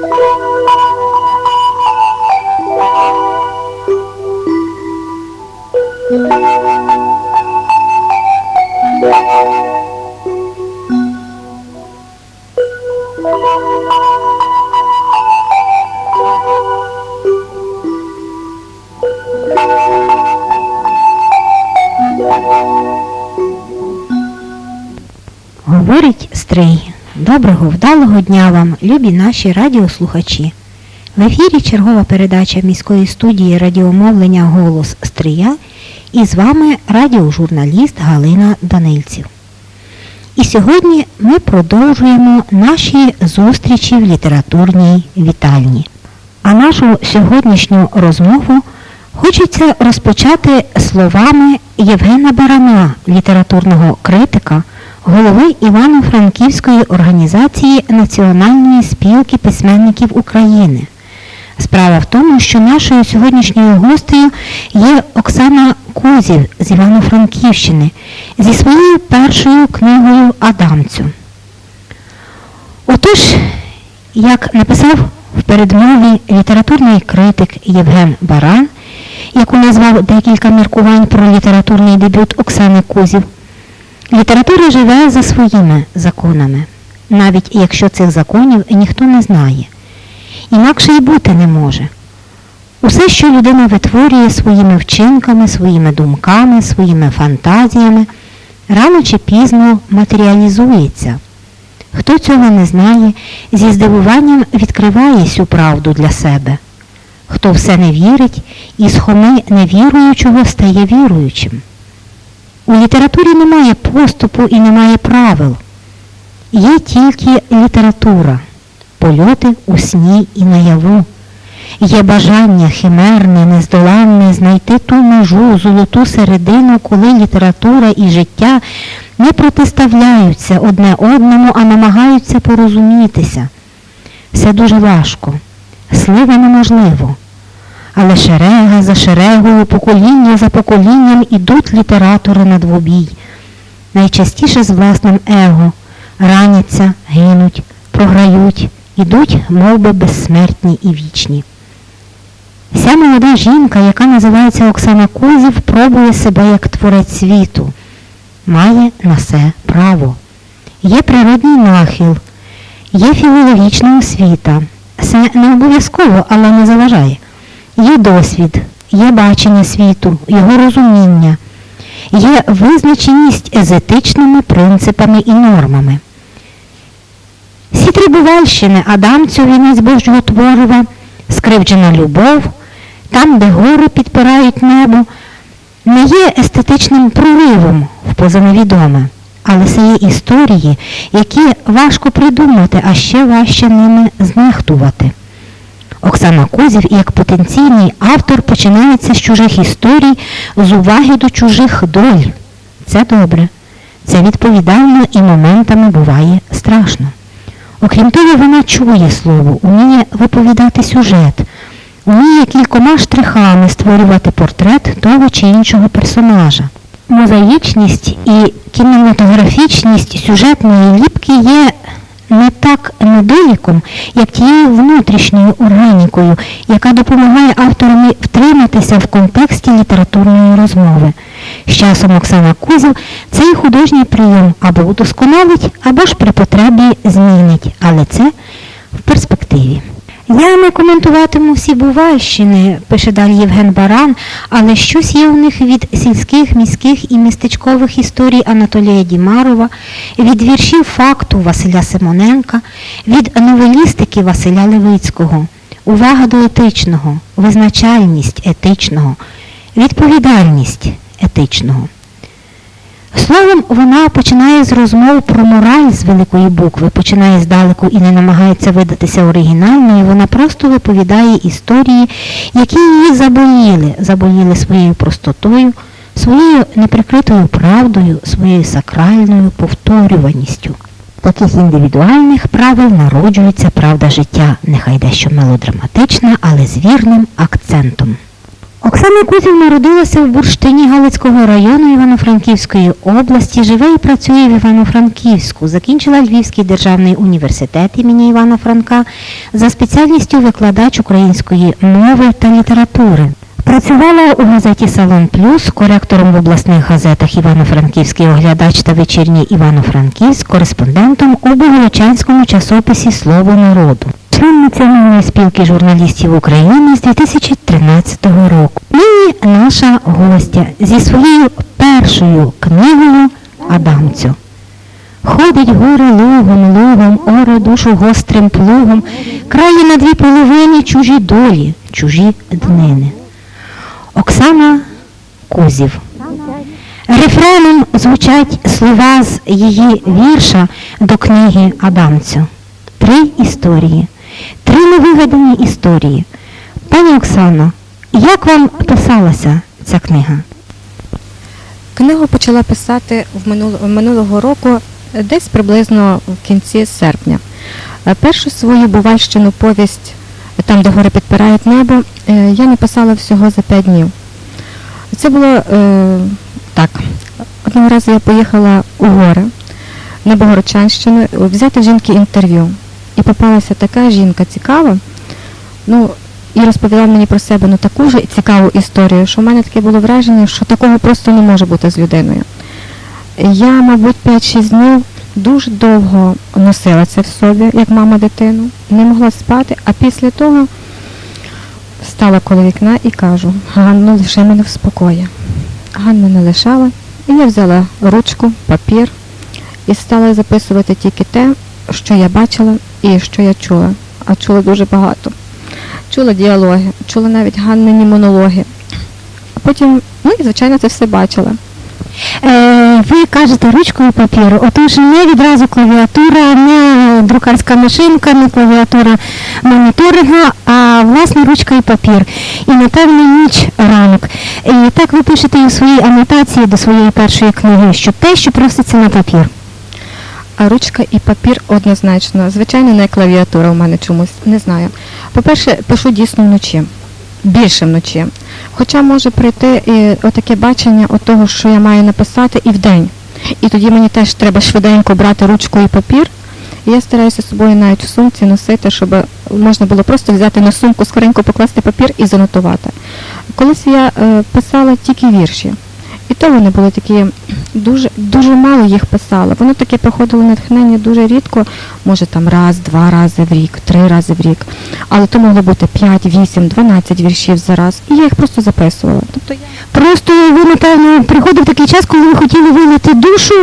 Thank you. Доброго вдалого дня вам, любі наші радіослухачі. В ефірі чергова передача міської студії радіомовлення Голос Стрия і з вами радіожурналіст Галина Данильців. І сьогодні ми продовжуємо наші зустрічі в літературній вітальні. А нашу сьогоднішню розмову хочеться розпочати словами Євгена Барана, літературного критика, голови Івано-Франківської організації Національної спілки письменників України. Справа в тому, що нашою сьогоднішньою гостею є Оксана Кузів з Івано-Франківщини зі своєю першою книгою Адамцю. Отож, як написав в передмові літературний критик Євген Баран, яку назвав декілька міркувань про літературний дебют Оксани Кузів, література живе за своїми законами, навіть якщо цих законів ніхто не знає. Інакше й бути не може. Усе, що людина витворює своїми вчинками, своїми думками, своїми фантазіями, рано чи пізно матеріалізується. Хто цього не знає, зі здивуванням відкриває цю правду для себе. Хто все не вірить, із хоми невіруючого стає віруючим. У літературі немає поступу і немає правил. Є тільки література, польоти у сні і наяву. Є бажання химерне, нездоланне знайти ту межу, золоту середину, коли література і життя не протиставляються одне одному, а намагаються порозумітися. Все дуже важко, слива неможливо. Але шерега за шерегою, покоління за поколінням ідуть літератори на двобій. Найчастіше з власним его раняться, гинуть, програють, ідуть, мов би, безсмертні і вічні. Ця молода жінка, яка називається Оксана Козів, пробує себе як творець світу, має на це право. Є природній нахил, є філологічна освіта. Це не обов'язково, але не заважає. Є досвід, є бачення світу, його розуміння, є визначеність з етичними принципами і нормами. Всі три бувальщини Адамцю, вінець Божого творива, скривджена любов, там, де гори підпирають небо, не є естетичним проривом в позаневідоме, але це є історії, які важко придумати, а ще важче ними знехтувати. Оксана Козів, як потенційний автор, починається з чужих історій, з уваги до чужих доль. Це добре. Це відповідально і моментами буває страшно. Окрім того, вона чує слово, уміє виповідати сюжет, уміє кількома штрихами створювати портрет того чи іншого персонажа. Мозаїчність і кінематографічність сюжетної ліпки є не так недоліком, як тією внутрішньою органікою, яка допомагає авторам втриматися в контексті літературної розмови. З часом Оксана Кузів цей художній прийом або удосконалить, або ж при потребі змінить, але це в перспективі. Я не коментуватиму всі Бувальщини, пише далі Євген Баран, але щось є у них від сільських, міських і містечкових історій Анатолія Дімарова, від віршів факту Василя Симоненка, від новелістики Василя Левицького, увага до етичного, визначальність етичного, відповідальність етичного. Словом, вона починає з розмов про мораль з великої букви, починає здалеку і не намагається видатися оригінальною, вона просто виповідає історії, які її заболіли, заболіли своєю простотою, своєю неприкритою правдою, своєю сакральною повторюваністю. Таких індивідуальних правил народжується правда життя, нехай дещо мелодраматична, але з вірним акцентом. Оксана Кузів народилася в Бурштині Галицького району Івано-Франківської області, живе і працює в Івано-Франківську. Закінчила Львівський державний університет імені Івана Франка за спеціальністю викладач української мови та літератури. Працювала у газеті Салон Плюс, коректором в обласних газетах Івано-Франківський оглядач та вечірній Івано-Франківськ, кореспондентом у Богородчанському часописі Слово народу. Член Національної спілки журналістів України з 2013 року. Нині наша гостя зі своєю першою книгою Адамцю. Ходить горе лугом, лугом, оре душу гострим плугом, крає на дві половини чужі долі, чужі днини. Оксана Кузів. Рефреном звучать слова з її вірша до книги Адамцю. Три історії, три невигадані історії. Пані Оксано, як вам писалася ця книга? Книгу почала писати в минуло- минулого року, десь приблизно в кінці серпня. Першу свою бувальщину повість, там, де гори підпирають небо, е, я написала всього за п'ять днів. Це було е, так. Одного разу я поїхала у гори на Богородчанщину взяти жінки інтерв'ю. І попалася така жінка цікава. Ну, і розповіла мені про себе ну, таку ж цікаву історію, що в мене таке було враження, що такого просто не може бути з людиною. Я, мабуть, 5-6 днів дуже довго носила це в собі, як мама дитину, не могла спати, а після того стала коло вікна і кажу, Ганну, лиши мене в спокої. Ганна не лишала, і я взяла ручку, папір і стала записувати тільки те, що я бачила і що я чула. А чула дуже багато чула діалоги, чула навіть Ганнині монологи. А потім, ну і звичайно, це все бачила. Е, ви кажете ручкою папіру, отож не відразу клавіатура, не друкарська машинка, не клавіатура моніторинга, а власне ручка і папір. І напевно ніч ранок. І так ви пишете і у своїй анотації до своєї першої книги, що те, що проситься на папір. А ручка і папір однозначно. Звичайно, не клавіатура у мене чомусь, не знаю. По-перше, пишу дійсно вночі, більше вночі. Хоча може прийти і отаке бачення от того, що я маю написати, і в день. І тоді мені теж треба швиденько брати ручку і папір. І я стараюся з собою навіть в сумці носити, щоб можна було просто взяти на сумку, скоренько покласти папір і занотувати. Колись я е, писала тільки вірші. І то вони були такі, дуже, дуже мало їх писала. Воно таке проходило натхнення дуже рідко, може там раз, два рази в рік, три рази в рік. Але то могло бути 5, 8, 12 віршів за раз. І я їх просто записувала. Тобто я Просто ви, напевно, приходив такий час, коли ви хотіли вилити душу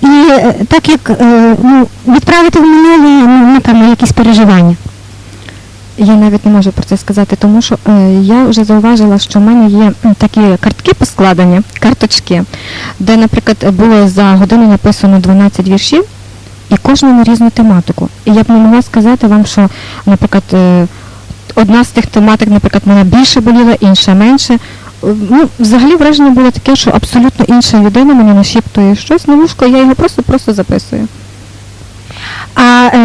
і е, так як е, ну, відправити в минуле, ну, напевно, якісь переживання. Я навіть не можу про це сказати, тому що е, я вже зауважила, що в мене є такі картки поскладені, карточки, де, наприклад, було за годину написано 12 віршів, і кожна на різну тематику. І я б не могла сказати вам, що, наприклад, е, одна з тих тематик, наприклад, мене більше боліла, інша менше. Е, Ну, взагалі враження було таке, що абсолютно інша людина мені нашіптує щось на вушко, я його просто-просто записую. А е,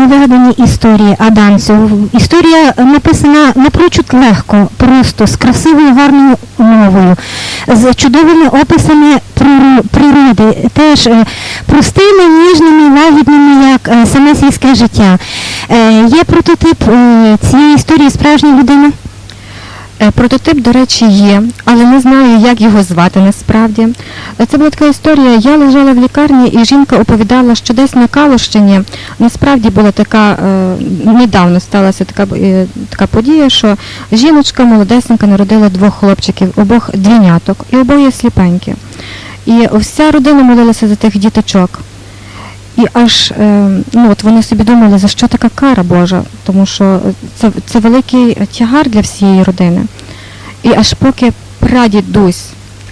невигадані історії Адамцю. Історія написана напрочуд легко, просто з красивою гарною мовою, з чудовими описами природи, теж е, простими, ніжними, лагідними, як е, саме сільське життя. Е, є прототип е, цієї історії справжня людина? Е, Прототип, до речі, є, але не знаю, як його звати насправді. Е, Це була така історія. Я лежала в лікарні, і жінка оповідала, що десь на Калущині насправді була така, е, недавно сталася така, така подія, що жіночка молодесенька народила двох хлопчиків, обох двійняток, і обоє сліпенькі. І вся родина молилася за тих діточок. І аж е, ну от вони собі думали, за що така кара Божа, тому що це, це великий тягар для всієї родини. І аж поки прадідусь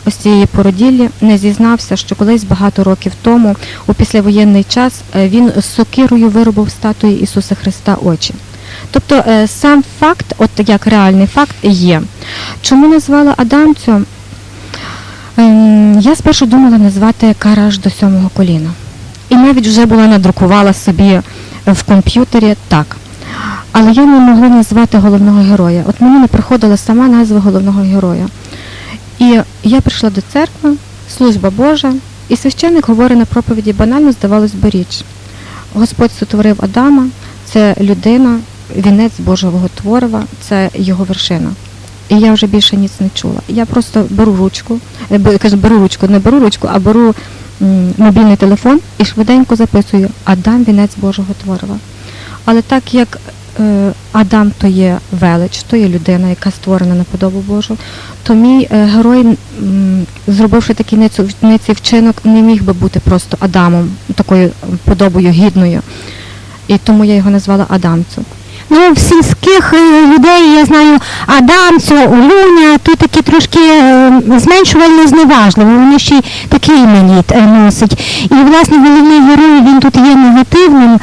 ось цієї породіллі не зізнався, що колись багато років тому, у післявоєнний час, е, він сокирою виробив статуї Ісуса Христа очі. Тобто е, сам факт, от як реальний факт, є. Чому назвала Адамцю? Ем, Я спершу думала назвати Караж до сьомого коліна. І навіть вже була надрукувала собі в комп'ютері так. але я не могла назвати головного героя. От мені не приходила сама назва головного героя. І я прийшла до церкви, служба Божа, і священник говорить на проповіді банально, здавалось би, річ. Господь сотворив Адама, це людина, вінець Божого творива, це його вершина. І я вже більше ніц не чула. Я просто беру ручку, е, кажу, беру ручку, не беру ручку, а беру мобільний телефон і швиденько записую Адам вінець Божого творива. Але так як е, Адам то є велич, то є людина, яка створена на подобу Божу, то мій е, герой, зробивши такий ниций вчинок, не міг би бути просто Адамом, такою подобою гідною. І тому я його назвала Адамцю. Ну, в сільських е, людей, я знаю, Адамцю, Олюня, тут такі трошки е, зменшувально зневажливо, вони ще й такий іменіт е, носить. І, власне, головний герой, він тут є негативним е,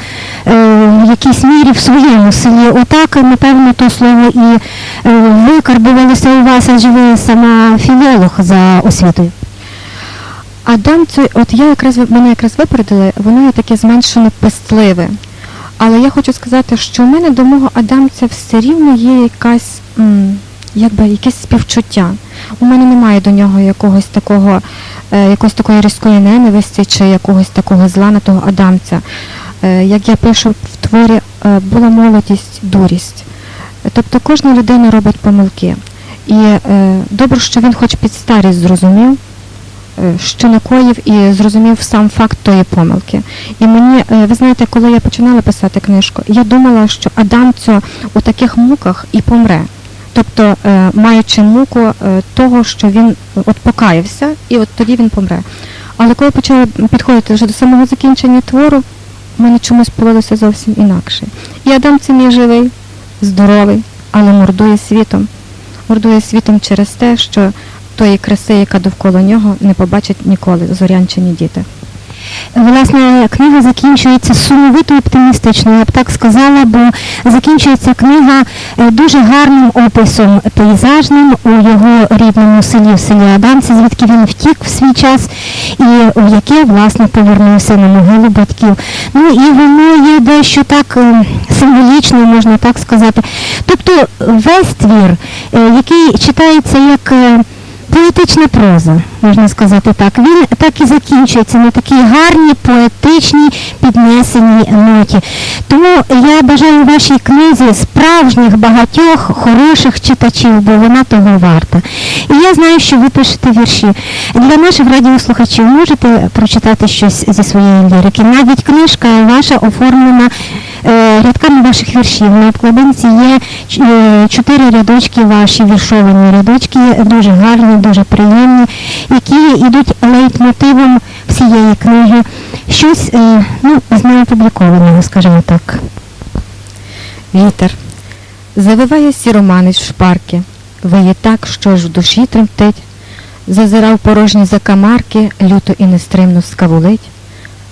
в якійсь мірі в своєму селі. Отак, напевно, то слово і викарбувалося у вас, адже ви сама філолог за освітою. Адамцю, от я якраз мене якраз випередили, воно є таке зменшено пестливе. Але я хочу сказати, що в мене до мого Адамця все рівно є якась, якби, якесь співчуття. У мене немає до нього якогось такого, е, якоїсь такої різкої ненависті чи якогось такого зла на того Адамця. Е, як я пишу в творі, е, була молодість, дурість. Тобто кожна людина робить помилки. І добре, що він хоч під старість зрозумів, що накоїв і зрозумів сам факт тої помилки. І мені, е, ви знаєте, коли я починала писати книжку, я думала, що Адамцю у таких муках і помре. Тобто, е, маючи муку е, того, що він е, от покаявся, і от тоді він помре. Але коли почала підходити вже до самого закінчення твору, в мене чомусь полилося зовсім інакше. І Адамцем є живий, здоровий, але мордує світом. Мордує світом через те, що тої краси, яка довкола нього, не побачать ніколи зорянчені діти. Власне, книга закінчується сумовито оптимістично, я б так сказала, бо закінчується книга е, дуже гарним описом пейзажним у його рідному селі, в селі Адамці, звідки він втік в свій час і у яке, власне, повернувся на могилу батьків. Ну і воно є дещо так е, символічно, можна так сказати. Тобто весь твір, е, який читається як Поетична проза, можна сказати так. Він так і закінчується на такій гарній, поетичній, піднесеній ноті. Тому я бажаю вашій книзі справжніх багатьох хороших читачів, бо вона того варта. І я знаю, що ви пишете вірші. Для наших радіослухачів можете прочитати щось зі своєї лірики. Навіть книжка ваша оформлена е, рядками ваших віршів. На обкладинці є е, чотири рядочки ваші, віршовані рядочки, дуже гарні, дуже приємні, які йдуть лейтмотивом всієї книги. Щось е, ну, з неопублікованого, скажімо так. Вітер. Завиває сіроманець в шпарки, виє так, що ж в душі тремтить, зазирав порожні закамарки, люто і нестримно скавулить,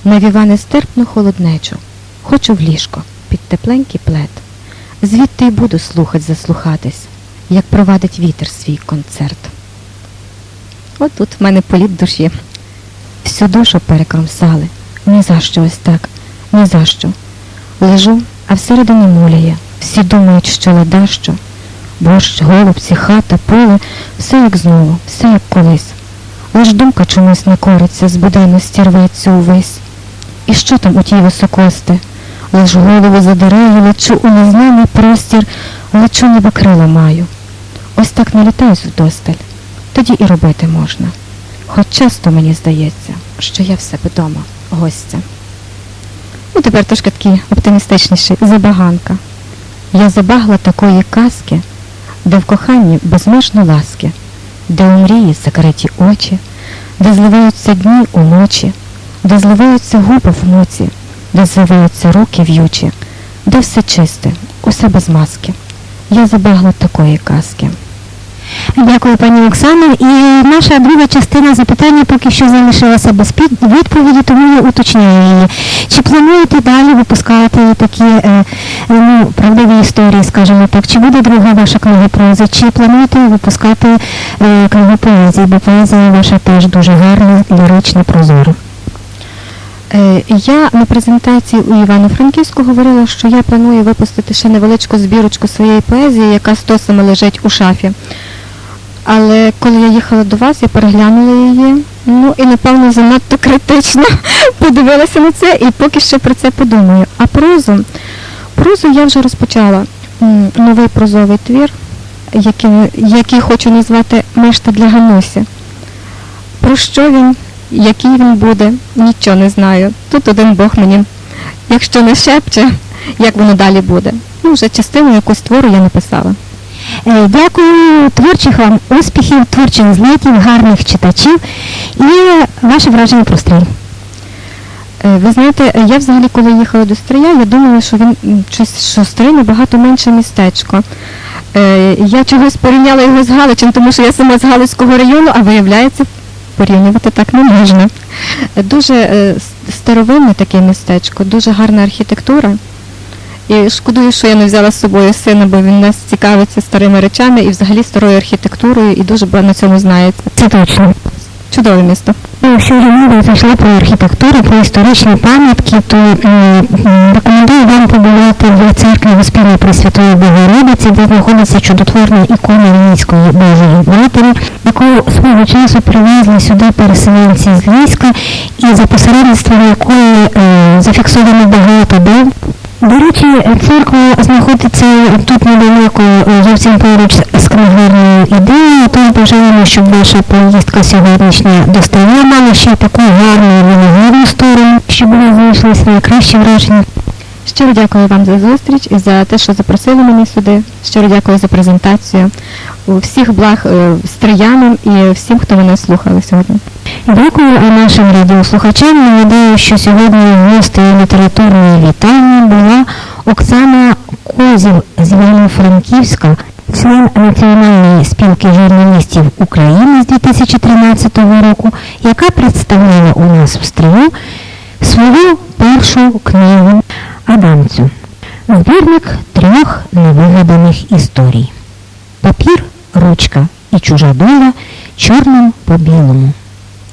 навіва нестерпну холоднечу, хочу в ліжко, під тепленький плед. Звідти й буду слухать заслухатись, як провадить вітер свій концерт. От тут в мене політ душі. Всю душу перекромсали. Ні за що ось так, ні за що. Лежу, а всередині муляє. Всі думають, що леда що. Борщ, голубці, хата, поле, все як знову, все як колись. Лиш думка чомусь не кориться, з буденності рветься увесь. І що там у тій високости? Лиш голову задираю, лечу у незнаний простір, лечу ніби крила маю. Ось так налітаюсь вдосталь. Тоді і робити можна. Хоч часто мені здається, що я в себе дома, гостя. Ну, тепер трошки такий оптимістичніший. Забаганка. Я забагла такої казки, де в коханні безмежно ласки, де у мрії закриті очі, де зливаються дні у ночі, де зливаються губи в муці, де зливаються руки в'ючі, де все чисте, усе без маски. Я забагла такої казки. Дякую, пані Оксано. І наша друга частина запитання поки що залишилася без відповіді, тому я уточняю її. Чи плануєте далі випускати такі е, ну, правдиві історії, скажімо так? Чи буде друга ваша книга прози? Чи плануєте випускати е, книгу поезії? Бо поезія ваша теж дуже гарна, лірична, прозора. Е, Я на презентації у Івано-Франківську говорила, що я планую випустити ще невеличку збірочку своєї поезії, яка стосами лежить у шафі. Але коли я їхала до вас, я переглянула її. Ну і напевно занадто критично подивилася на це і поки що про це подумаю. А прозу, прозу я вже розпочала. Новий прозовий твір, який, який хочу назвати Мешта для Ганусі. Про що він, який він буде, нічого не знаю. Тут один Бог мені, якщо не шепче, як воно далі буде. Ну, вже частину якусь твору я написала. Е, Дякую, творчих вам успіхів, творчих злетів, гарних читачів і ваше враження про стрій. Е, Ви знаєте, я взагалі, коли їхала до Стрия, я думала, що він що Стрий набагато менше містечко. Е, Я чогось порівняла його з Галичем, тому що я сама з Галицького району, а виявляється, порівнювати так не можна. Дуже старовинне таке містечко, дуже гарна архітектура. І шкодую, що я не взяла з собою сина, бо він нас цікавиться старими речами і взагалі старою архітектурою і дуже на цьому знається. Це точно. Чудове місто. Ну, Якщо вже мова зайшла про архітектуру, про історичні пам'ятки, то м, рекомендую вам побувати в церкві Успіння Пресвятої Богородиці, де знаходиться чудотворна ікона Львівської Божої Матері, яку свого часу привезли сюди переселенці з Львівська, і за посередництвом якої е, зафіксовано багато див. До речі, церква знаходиться тут недалеко, е, зовсім поруч з книгарнею ідеєю, тож бажаємо, щоб ваша поїздка сьогоднішня достає мала ще таку гарну виноградну сторону, щоб у вас залишились найкращі враження. Щиро дякую вам за зустріч і за те, що запросили мене сюди. Щиро дякую за презентацію. Всіх благ е, стріянам і всім, хто мене слухали сьогодні. Дякую нашим радіослухачам. Нагадаю, що сьогодні гостею літературної вітальні була Оксана Козів з Івано-Франківська, член Національної спілки журналістів України з 2013 року, яка представляла у нас в стрію свою першу книгу Адамцю. Збірник трьох невигаданих історій. Папір, ручка і чужа доля чорним по білому.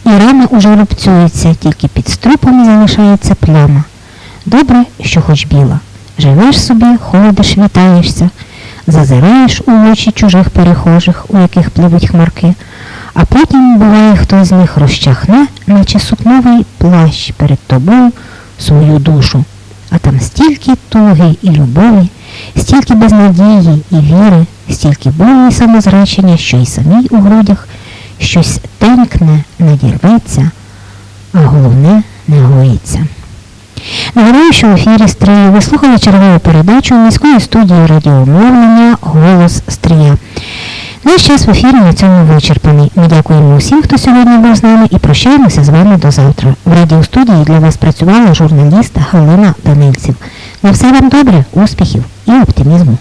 І рана уже рубцюється, тільки під струпом залишається пляма. Добре, що хоч біла. Живеш собі, ходиш, вітаєшся, зазираєш у очі чужих перехожих, у яких пливуть хмарки, а потім, буває, хтось з них розчахне, наче сукновий плащ перед тобою свою душу. А там стільки туги і любові, стільки безнадії і віри, стільки болю і самозречення, що й самій у грудях щось тенькне, надірветься, а головне не гоїться. Нагадаю, що в ефірі Стрію ви слухали чергову передачу міської студії радіомовлення Голос Стрія. Наш час в ефірі на цьому вичерпаний. Ми дякуємо усім, хто сьогодні був з нами і прощаємося з вами до завтра. В радіостудії для вас працювала журналіст Галина Данильців. На все вам добре, успіхів і оптимізму.